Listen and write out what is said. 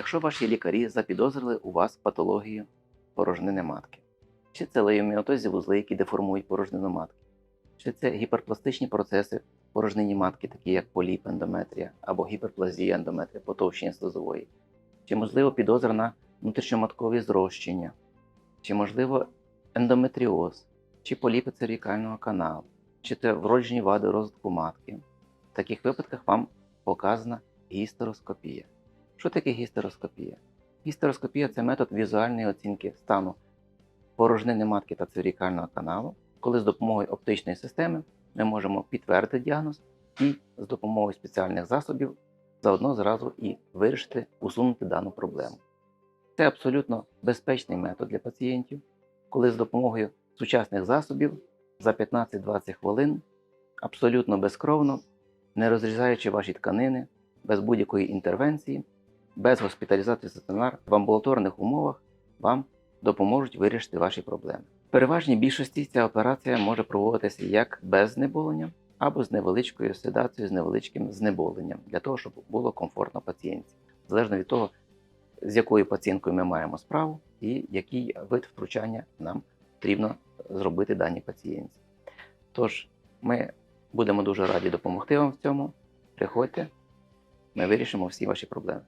Якщо ваші лікарі запідозрили у вас патологію порожнини матки, чи це леоміотозі вузли, які деформують порожнину матки, чи це гіперпластичні процеси в порожнині матки, такі як поліп ендометрія або гіперплазія ендометрія, потовщення слизової, чи можливо підозра внутрішньоматкові зрощення, чи можливо ендометріоз, чи поліпи цервікального каналу, чи це вроджені вади розвитку матки. В таких випадках вам показана гістероскопія. Що таке гістероскопія? Гістероскопія це метод візуальної оцінки стану порожнини матки та цервікального каналу, коли з допомогою оптичної системи ми можемо підтвердити діагноз і з допомогою спеціальних засобів заодно зразу і вирішити, усунути дану проблему. Це абсолютно безпечний метод для пацієнтів, коли з допомогою сучасних засобів за 15-20 хвилин абсолютно безкровно, не розрізаючи ваші тканини, без будь-якої інтервенції, без госпіталізації стаціонар в амбулаторних умовах вам допоможуть вирішити ваші проблеми. В переважній більшості ця операція може проводитися як без знеболення або з невеличкою седацією, з невеличким знеболенням, для того, щоб було комфортно пацієнтці, залежно від того, з якою пацієнткою ми маємо справу і який вид втручання нам потрібно зробити даній пацієнтці. Тож, ми будемо дуже раді допомогти вам в цьому. Приходьте, ми вирішимо всі ваші проблеми.